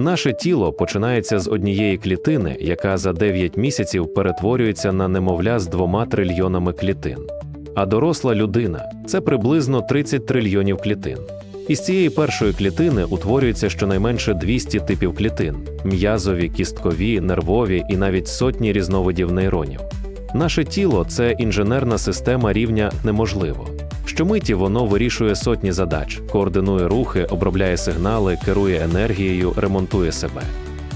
Наше тіло починається з однієї клітини, яка за 9 місяців перетворюється на немовля з двома трильйонами клітин. А доросла людина це приблизно 30 трильйонів клітин. Із цієї першої клітини утворюється щонайменше 200 типів клітин: м'язові, кісткові, нервові і навіть сотні різновидів нейронів. Наше тіло це інженерна система рівня неможливо. Щомиті воно вирішує сотні задач, координує рухи, обробляє сигнали, керує енергією, ремонтує себе.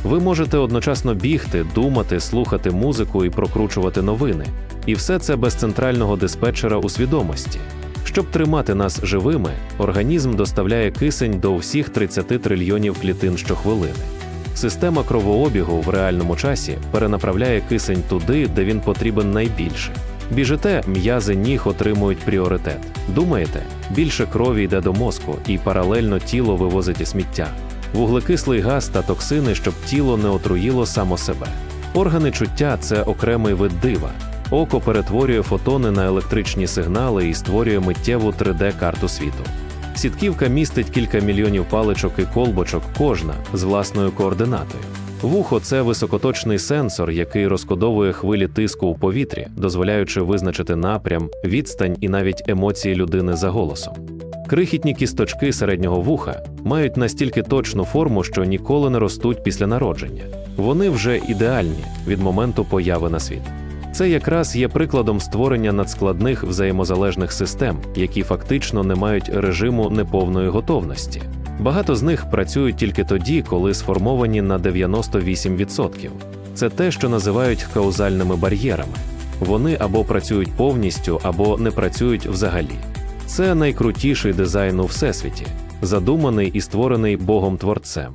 Ви можете одночасно бігти, думати, слухати музику і прокручувати новини, і все це без центрального диспетчера у свідомості. Щоб тримати нас живими, організм доставляє кисень до всіх 30 трильйонів клітин щохвилини. Система кровообігу в реальному часі перенаправляє кисень туди, де він потрібен найбільше. Біжите, м'язи ніг отримують пріоритет. Думаєте, більше крові йде до мозку, і паралельно тіло вивозить і сміття, вуглекислий газ та токсини, щоб тіло не отруїло само себе. Органи чуття це окремий вид дива. Око перетворює фотони на електричні сигнали і створює миттєву 3D-карту світу. Сітківка містить кілька мільйонів паличок і колбочок, кожна з власною координатою. Вухо це високоточний сенсор, який розкодовує хвилі тиску у повітрі, дозволяючи визначити напрям, відстань і навіть емоції людини за голосом. Крихітні кісточки середнього вуха мають настільки точну форму, що ніколи не ростуть після народження. Вони вже ідеальні від моменту появи на світ. Це якраз є прикладом створення надскладних взаємозалежних систем, які фактично не мають режиму неповної готовності. Багато з них працюють тільки тоді, коли сформовані на 98%. Це те, що називають каузальними бар'єрами. Вони або працюють повністю, або не працюють взагалі. Це найкрутіший дизайн у всесвіті, задуманий і створений Богом Творцем.